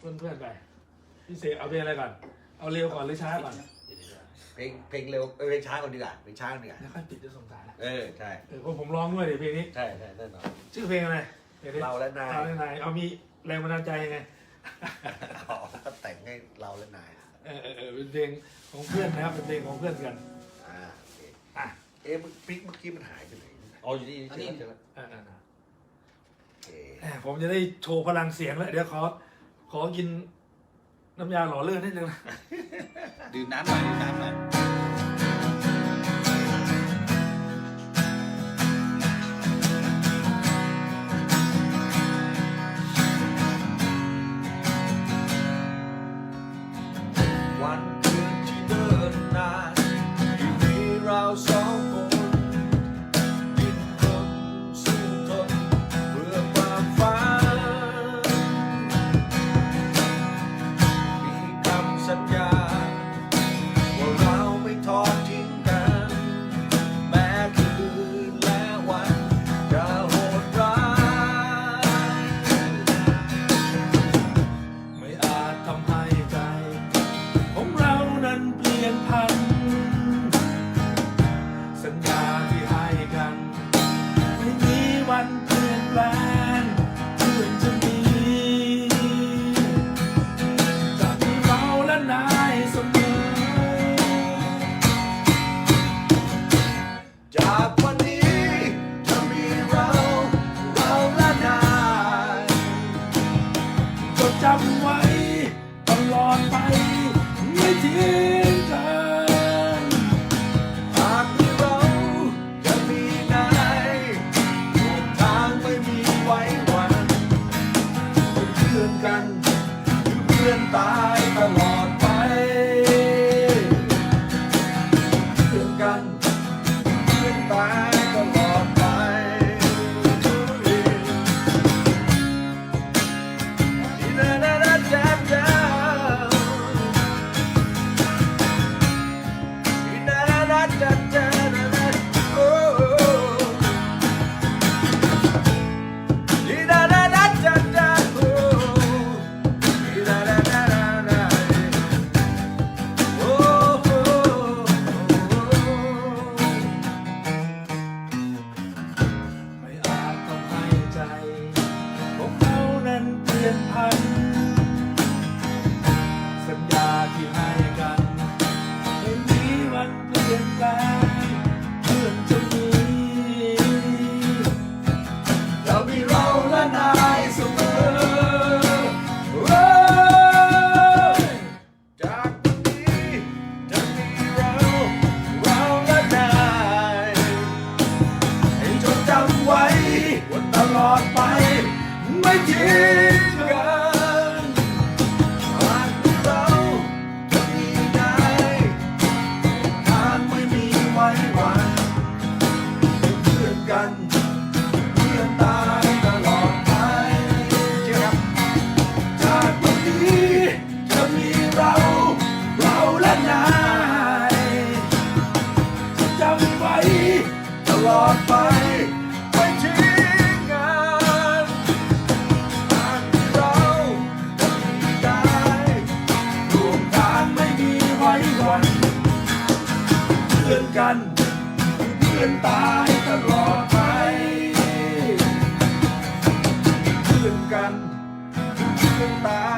เพื่อนๆไปพี่เสกเอาเพลงอะไรก่อน เอาเร็วก่อนหรือช้าก่อนเพลงเพลงเร็วเอ้ยเพลงช้าก่อนดีกว่าเพลงช้าก่อนดีกว่าแล้วค่อยปิดจะสงสารนะเออใช่เออผมผมร้องด้วยดิเพลงนี้ ใช่ใช่แน่นอน ชื่อเพลงอะไรเพลงนี้เราและนายเราและนายเอามีแรงบันดาลใจยังไงอ๋อก็แต่งให้เราและนายเออเออเออเป็นเพลงของเพื่อนนะครับเป็นเพลงของเพื่อนกันอ่าโอเคอะเอ๊ะมันพริกเมื่อกี้มันหายไปไหนอ๋ออยู่นี่ใช่ไหมใช่ไหมเออเออเออโอเคแหมผมจะได้โชว์พลังเสียงแล้วเดี๋ยวขอ ขอกินน้ำยาหล่อเลื่อนนิดนึงนะ ดื่มน้ำหน่อยดื่มน้ำหน่อยวันคืนที่เดินนาน เลื่อนตา นั้นเปลี่ยนพัน สัญญาที่ให้กันไม่มีวันเปลี่ยนแปลงเพื่อนจะมีเรามีเราและนายเสมอเว้ยจากวันนี้จะมีเราเราและนายให้จดจำไว้ว่าตลอดไป ไม่ทิ้ง จำไว้ตลอดไปไม่ทิ้งกันหากเราจะมีได้รวมทางไม่มีไว้วันเพื่อนกันเพื่อนตายตลอดไปเพื่อนกันเพื่อนตาย